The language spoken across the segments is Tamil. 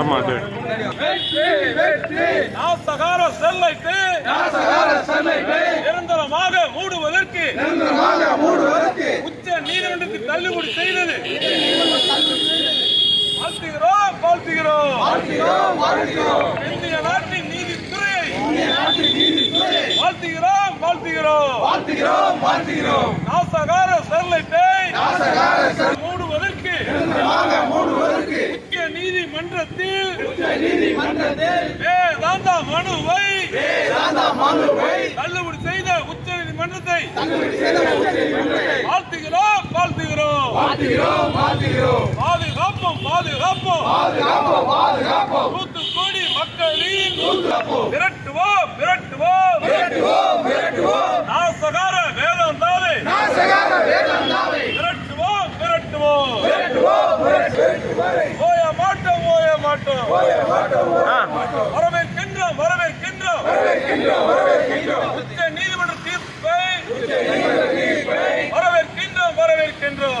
ஆமா அது. நிரந்தரமாக மூடுவதற்கு உச்ச நீதிமன்றத்தில் தள்ளுபடி செய்தது. வாழ்த்துகிறோம் வாழ்த்துகிறோம். இந்திய நாட்டின் நீதித்துறையை வாழ்த்துகிறோம் வாழ்த்துகிறோம். நாசகார ஸ்டெர்லைட்டை மூடுவதற்கு முக்கிய நீதிமன்றத்தில் வேதாந்தா மனுவை தள்ளுபடி செய்த உச்ச நீதிமன்றத்தை வாழ்த்துகிறோம் வாழ்த்துகிறோம். பாதுகாப்போம் பாதுகாப்போம். தூத்துக்குடி மக்களின் விரட்டுவோம் விரட்டுவோம் நாசகார வரவேற்கின்றோம் வரவேற்கின்றோம். உச்ச நீதிமன்ற தீர்ப்பை வரவேற்கின்றோம் வரவேற்கின்றோம்.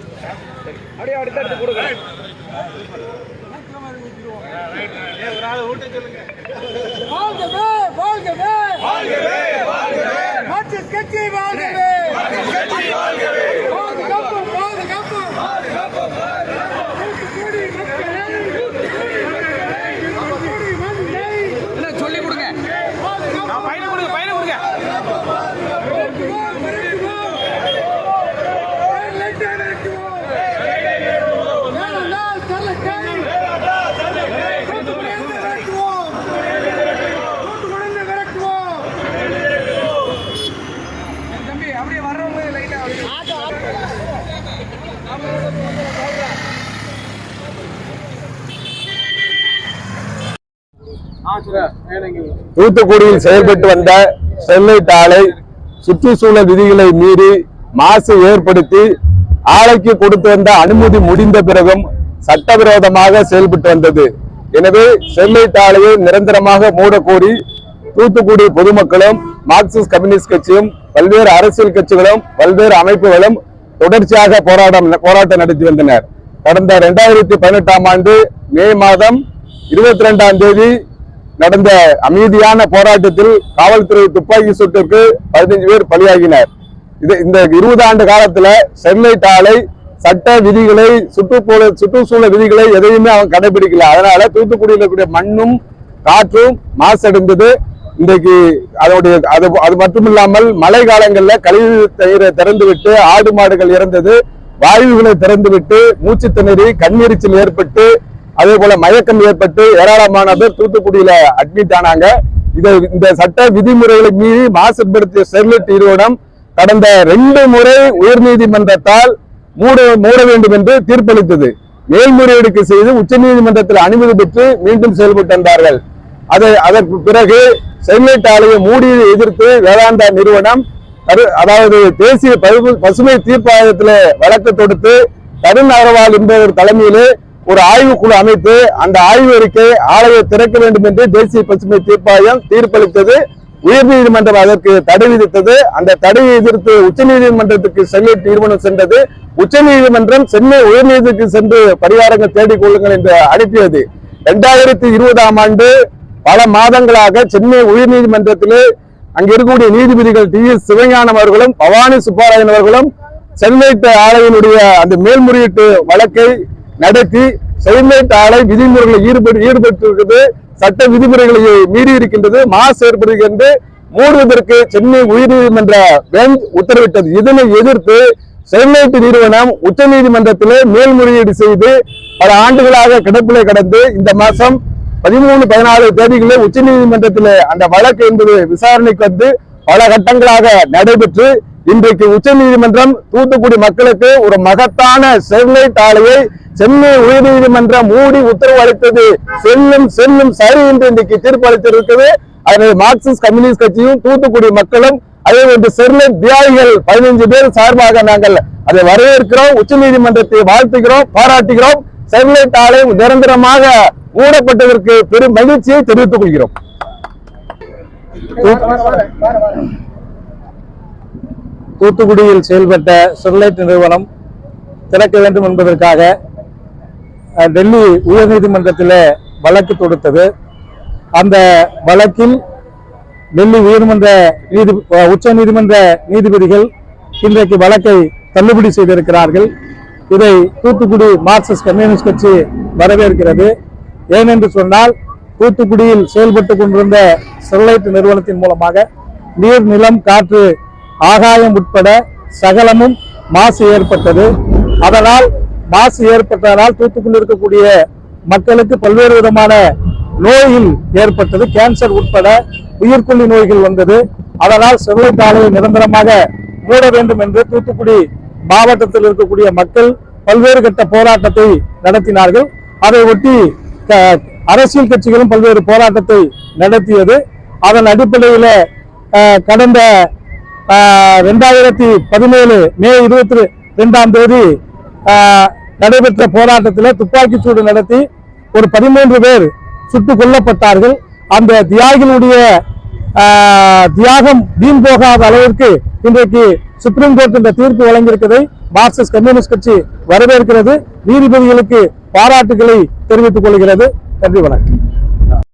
ஆ, கொடுங்க வாழ்கவே வாழ்கவே வாழ்கவே. மார்க்சிஸ்ட் கட்சி வாழ்கவே பாதுகாப்பு பாதுகாப்பு தூத்துக்குடி மக்களை தூத்துக்குடி மக்களை சொல்லி கொடுங்க பாதுகாப்பு பையனை கொடுங்க பையனை கொடுங்க விரட்டுவோம், விரட்டுவோம். ஸ்டெர்லைட்டை விரட்டுவோம். வேலைநாள் ஸ்டெர்லைட்டை தூத்துக்குடியிலிருந்து விரட்டுவோம். தூத்துக்குடியிலிருந்து விரட்டுவோம். தம்பி அப்படியே வர்றவங்க லைட்டா தூத்துக்குடியில் செயல்பட்டு வந்த ஸ்டெர்லைட் ஆலை சுற்றுச்சூழல் விதிகளை மீறி மாசு ஏற்படுத்தி ஆலைக்கு கொடுத்து வந்த அனுமதி முடிந்த பிறகும் சட்டவிரோதமாக செயல்பட்டு வந்தது. எனவே ஸ்டெர்லைட் ஆலையை நிரந்தரமாக மூடக்கோரி தூத்துக்குடி பொதுமக்களும் மார்க்சிஸ்ட் கம்யூனிஸ்ட் கட்சியும் பல்வேறு அரசியல் கட்சிகளும் பல்வேறு அமைப்புகளும் தொடர்ச்சியாக போராட்டம் போராட்டம் நடத்தி வந்தனர். கடந்த இரண்டாயிரத்தி பதினெட்டாம் ஆண்டு மே மாதம் இருபத்தி ரெண்டாம் தேதி நடந்த அமைதியான போராட்டத்தில் காவல்துறை துப்பாக்கி சுட்டிற்கு பதினைஞ்சு பேர் பலியாகினர். இது இந்த இருபது ஆண்டு காலத்துல ஸ்டெர்லைட் ஆலை சட்ட விதிகளை சுற்றுப்புற சுற்றுச்சூழல் விதிகளை எதையுமே அவன் கடைபிடிக்கல. அதனால தூத்துக்குடியில் இருக்கக்கூடிய மண்ணும் காற்றும் மாசடைந்தது. இன்றைக்கு அதனுடைய அது அது மட்டும் இல்லாமல் மழை காலங்களில் கழிவு தயிரை திறந்துவிட்டு ஆடு மாடுகள் இறந்தது. வாயுகளை திறந்துவிட்டு மூச்சு திணறி கண்ணீரிச்சல் ஏற்பட்டு அதே போல மயக்கம் ஏற்பட்டு ஏராளமான பேர் தூத்துக்குடியில அட்மிட் ஆனாங்க. இதை இந்த சட்ட விதிமுறைகளை மீறி மாசுபடுத்திய ஸ்டெர்லைட் நிறுவனம் கடந்த ரெண்டு முறை உயர்நீதிமன்றத்தால் மூட மூட வேண்டும் என்று தீர்ப்பளித்தது. மேல்முறையீடுக்கு செய்து உச்சநீதிமன்றத்தில் அனுமதி பெற்று மீண்டும் செயல்பட்டு வந்தார்கள். அதை அதற்கு பிறகு ஸ்டெர்லைட் ஆலையை மூடியதை எதிர்த்து வேதாந்தா நிறுவனம் அதாவது தேசிய பசு- பசுமை தீர்ப்பாயத்தில் வழக்கு தொடுத்து தருண் அகர்வால் என்பவர் தலைமையிலே ஒரு ஆய்வுக்குழு அமைத்து அந்த ஆய்வு அறிக்கை ஆலையை திறக்க வேண்டும் என்று தேசிய பசுமை தீர்ப்பாயம் தீர்ப்பளித்தது. உயர்நீதிமன்றம் அதற்கு தடை விதித்தது. அந்த தடையை எதிர்த்து உச்சநீதிமன்றத்துக்கு சென்னை தீர்மானம் சென்றது. உச்சநீதிமன்றம் சென்னை உயர்நீதிக்கு சென்று பரிகாரங்கள் தேடிக் கொள்ளுங்கள் என்று அனுப்பியது. இரண்டாயிரத்தி இருபதாம் ஆண்டு பல மாதங்களாக சென்னை உயர்நீதிமன்றத்திலே அங்கு இருக்கக்கூடிய நீதிபதிகள் டி எஸ் சிவஞானம் அவர்களும் பவானி சுப்பாராயன் அவர்களும் சென்னை ஆலையினுடைய அந்த மேல்முறையீட்டு வழக்கை நடத்தி ஸ்டெர்லைட் ஆலை விதிமுறைகளை ஈடுபட்டு ஈடுபட்டிருக்கிறது. சட்ட விதிமுறைகளை மீறி இருக்கின்றது. மாசு ஏற்படுகிறது மூடுவதற்கு சென்னை உயர்நீதிமன்ற பெஞ்ச் உத்தரவிட்டது. இதனை எதிர்த்து ஸ்டெர்லைட் நிறுவனம் உச்சநீதிமன்றத்திலே மேல்முறையீடு செய்து பல ஆண்டுகளாக கிடப்பிலே கடந்து இந்த மாசம் பதிமூணு பதினாலு தேதிகளில் உச்சநீதிமன்றத்திலே அந்த வழக்கு என்பது விசாரணைக்கு வந்து பல கட்டங்களாக நடைபெற்று இன்றைக்கு உச்ச நீதிமன்றம் தூத்துக்குடி மக்களுக்கு ஒரு மகத்தான ஸ்டெர்லைட் ஆலையை சென்னை உயர்நீதிமன்றம் மூடி உத்தரவு அளித்தது. செல்லும் செல்லும் சரி என்று இன்றைக்கு தீர்ப்பு அளித்திருக்கிறது. அதனை மார்க்சிஸ்ட் கம்யூனிஸ்ட் கட்சியும் தூத்துக்குடி மக்களும் அதே போன்று ஸ்டெர்லைட் தியாகிகள் பதினைஞ்சு பேர் சார்பாக நாங்கள் அதை வரவேற்கிறோம். உச்ச நீதிமன்றத்தை வாழ்த்துகிறோம் பாராட்டுகிறோம். ஸ்டெர்லைட் ஆலயம் நிரந்தரமாக மூடப்பட்டதற்கு பெரும் மகிழ்ச்சியை தெரிவித்துக் கொள்கிறோம். தூத்துக்குடியில் செயல்பட்ட ஸ்டெர்லைட் நிறுவனம் திறக்க வேண்டும் என்பதற்காக டெல்லி உயர்நீதிமன்றத்தில் வழக்கு தொடுத்தது. அந்த வழக்கில் டெல்லி உயர்மன்ற நீதி உச்ச நீதிமன்ற நீதிபதிகள் இன்றைக்கு வழக்கை தள்ளுபடி செய்திருக்கிறார்கள். இதை தூத்துக்குடி மார்க்சிஸ்ட் கம்யூனிஸ்ட் கட்சி வரவேற்கிறது. ஏனென்று சொன்னால் தூத்துக்குடியில் செயல்பட்டு கொண்டிருந்த ஸ்டெர்லைட் நிறுவனத்தின் மூலமாக நீர் நிலம் காற்று ஆகாயம் உட்பட சகலமும் மாசு ஏற்பட்டது. அதனால் மாசு ஏற்பட்டதனால் தூத்துக்குடி இருக்கக்கூடிய மக்களுக்கு பல்வேறு விதமான நோயில் ஏற்பட்டது. கேன்சர் உட்பட உயிர்கொல்லி நோய்கள் வந்தது. அதனால் ஸ்டெர்லைட் ஆலையை நிரந்தரமாக மூட வேண்டும் என்று தூத்துக்குடி மாவட்டத்தில் இருக்கக்கூடிய மக்கள் பல்வேறு கட்ட போராட்டத்தை நடத்தினார்கள். அதை ஒட்டி க- அரசியல் கட்சிகளும் பல்வேறு போராட்டத்தை நடத்தியது. அதன் அடிப்படையில் கடந்த ரெண்டாயிரத்தி பதினேழு மே இருபத்தி ரெண்டாம் தேதி நடைபெற்ற போராட்டத்தில் துப்பாக்கிச்சூடு நடத்தி ஒரு பதிமூன்று பேர் சுட்டுக் கொல்லப்பட்டார்கள். அந்த தியாகிகளுடைய ஆஹ், தியாகம் வீண் போகாத அளவிற்கு இன்றைக்கு சுப்ரீம் கோர்ட் இந்த தீர்ப்பு வழங்கியிருக்கிறதை. மார்க்சிஸ்ட் கம்யூனிஸ்ட் கட்சி வரவேற்கிறது. நீதிபதிகளுக்கு பாராட்டுகளை தெரிவித்துக் கொள்கிறது. நன்றி வணக்கம்.